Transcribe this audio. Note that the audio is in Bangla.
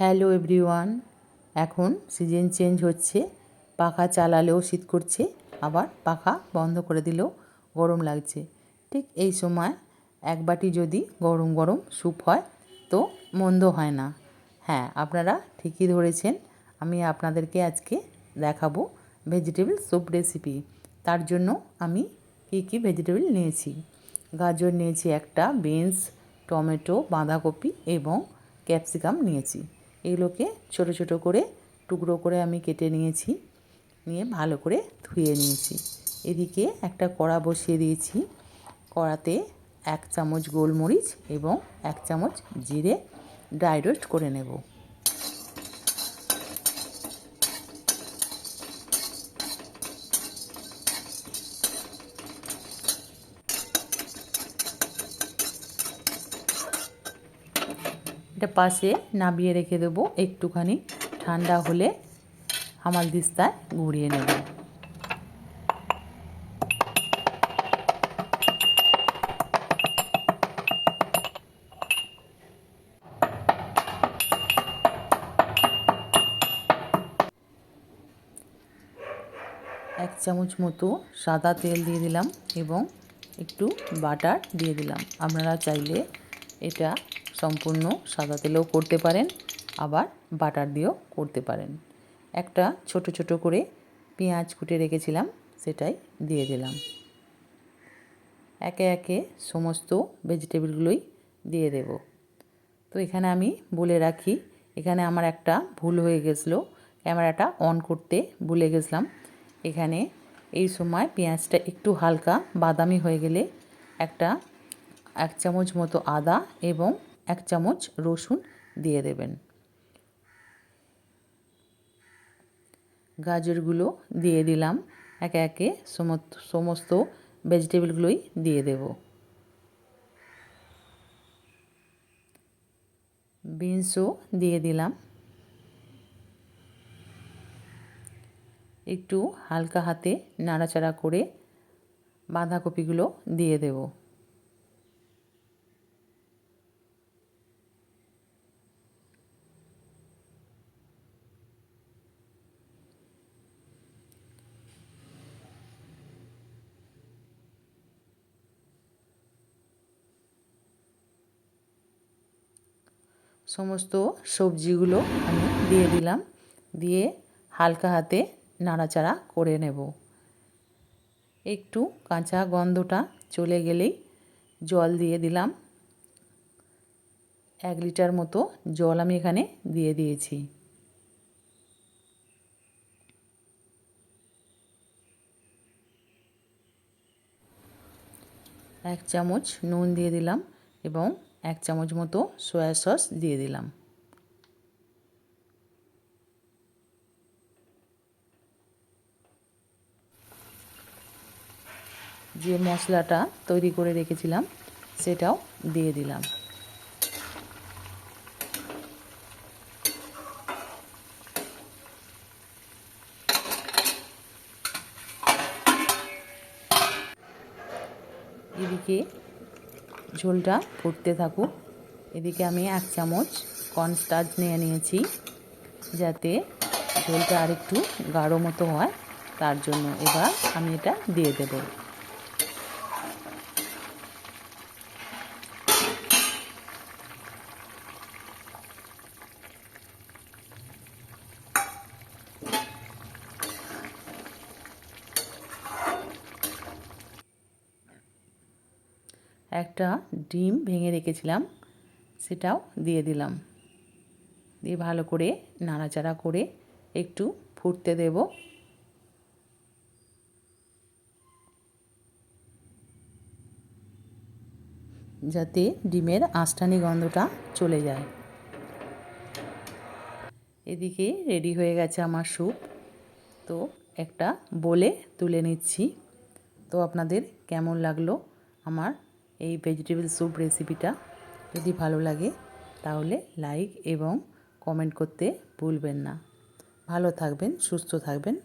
হ্যালো এভরিওয়ান, এখন সিজন চেঞ্জ হচ্ছে। পাখা চালালেও শীত করছে, আবার পাখা বন্ধ করে দিলেও গরম লাগছে। ঠিক এই সময় এক বাটি যদি গরম গরম স্যুপ হয়, তো মন্দ হয় না। হ্যাঁ আপনারা ঠিকই ধরেছেন, আমি আপনাদেরকে আজকে দেখাবো ভেজিটেবল স্যুপ রেসিপি তার জন্য আমি কী কী ভেজিটেবল নিয়েছি? গাজর নিয়েছি একটা বিনস টমেটো, বাঁধাকপি এবং ক্যাপসিকাম নিয়েছি। এগুলোকে ছোট ছোট করে টুকরো করে আমি কেটে নিয়েছি। নিয়ে ভালো করে ধুয়ে নিয়েছি। এদিকে একটা কড়া বসিয়ে দিয়েছি। কড়াতে এক চামচ গোলমরিচ এবং এক চামচ জিরে ড্রাই রোস্ট করে নেব। এটা পাশে নামিয়ে রেখে দেবো। একটুখানি ঠান্ডা হলে হামাল দিস্তায় গুঁড়িয়ে নেব। এক চামচ মতো সাদা তেল দিয়ে দিলাম এবং একটু বাটার দিয়ে দিলাম। আপনারা চাইলে এটা সম্পূর্ণ সাদা তেলেও করতে পারেন, আবার বাটার দিয়েও করতে পারেন। একটা ছোট ছোট করে পেঁয়াজ কুটে রেখেছিলাম, সেটাই দিয়ে দিলাম। একে একে সমস্ত ভেজিটেবলগুলোই দিয়ে দেব। তো এখানে আমি বলে রাখি, এখানে আমার একটা ভুল হয়ে গেছিল, ক্যামেরাটা অন করতে ভুলে গেছিলাম। এখানে এই সময় পেঁয়াজটা একটু হালকা বাদামি হয়ে গেলে একটা এক চামচ মতো আদা এবং এক চামচ রসুন দিয়ে দেবেন। গাজরগুলো দিয়ে দিলাম। একে একে সমস্ত ভেজিটেবলগুলোই দিয়ে দেব। বিনসও দিয়ে দিলাম। একটু হালকা হাতে নাড়াচাড়া করে বাঁধাকপিগুলো দিয়ে দেবো। সমস্ত সবজিগুলো আমি দিয়ে দিলাম। দিয়ে হালকা হাতে নাড়াচাড়া করে নেব। একটু কাঁচা গন্ধটা চলে গেলেই জল দিয়ে দিলাম। এক লিটার মতো জল আমি এখানে দিয়ে দিয়েছি। এক চামচ নুন দিয়ে দিলাম এবং এক চামচ মতো সয়া সস দিয়ে দিলাম। যে মশলাটা তৈরি করে রেখেছিলাম, সেটাও দিয়ে দিলাম। এদিকে ঝোলটা ফুটতে থাকুক। এদিকে আমি এক চামচ কর্নস্টার্চ নিয়ে নিয়েছি, যাতে ঝোলটা আরেকটু গাঢ় মতো হয়, তার জন্য এবার আমি এটা দিয়ে দেব। একটা ডিম ভেঙে রেখেছিলাম, সেটাও দিয়ে দিলাম। দিয়ে ভালো করে নাড়াচাড়া করে একটু ফুটতে দেব। যাতে ডিমের আষ্টানি গন্ধটা চলে যায়। এদিকে রেডি হয়ে গেছে আমার স্যুপ। তো একটা বলে তুলে নিচ্ছি। তো আপনাদের কেমন লাগল আমার এই ভেজিটেবল স্যুপ রেসিপিটা যদি ভালো লাগে, তাহলে লাইক এবং কমেন্ট করতে ভুলবেন না। ভালো থাকবেন, সুস্থ থাকবেন।